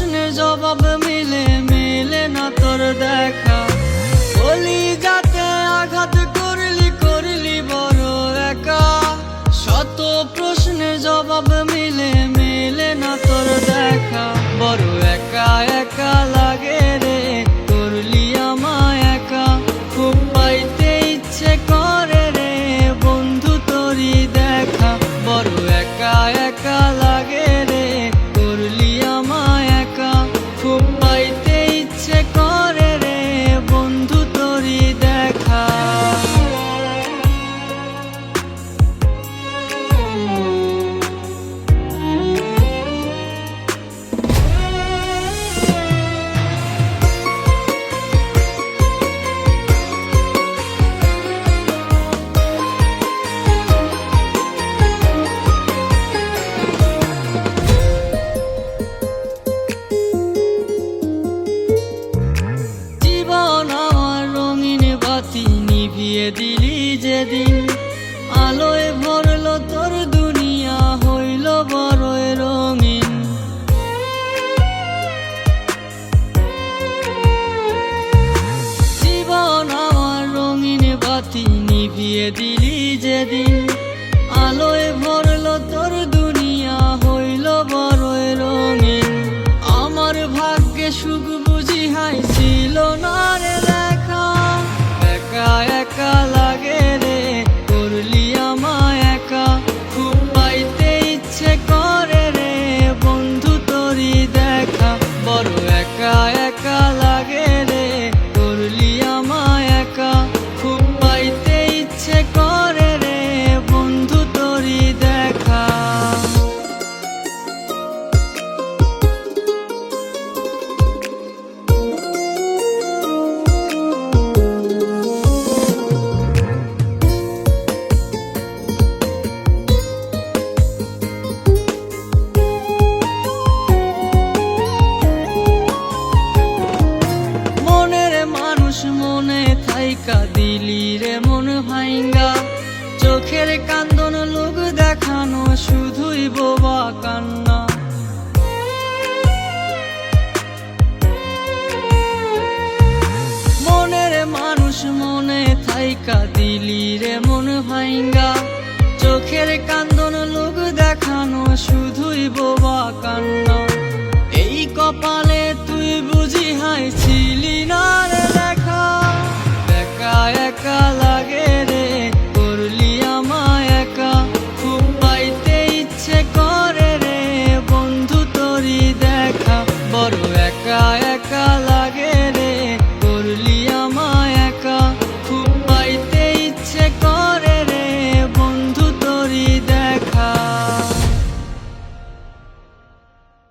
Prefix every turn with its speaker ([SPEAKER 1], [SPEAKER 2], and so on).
[SPEAKER 1] প্রশ্নে জবাব মিলে মিলে না তোর দেখা। যেদিন আলোয় ভরলো তোর দুনিয়া হইল বড়ই রঙিন। জীবন আমার রঙিন বাতি নিভিয়ে দিলি যেদিন আলোয় ভরলো তোর দুনিয়া হইল বড়ই রঙিন। আমার ভাগ্যে সুখ বুঝি হাই ছিল না রে একা লাগে রে। কাঁদিলি রে মন ভাইঙ্গা। চোখের কান্দন লোক দেখানো, শুধুই বোবা কান্না। মনের মানুষ মনে থাইকা দিলি রে মন ভাইঙ্গা। চোখের কান্দন লোক দেখানো, শুধুই বোবা কান্না। এই কপালে তুই বুঝি হাইছিলি Gaia.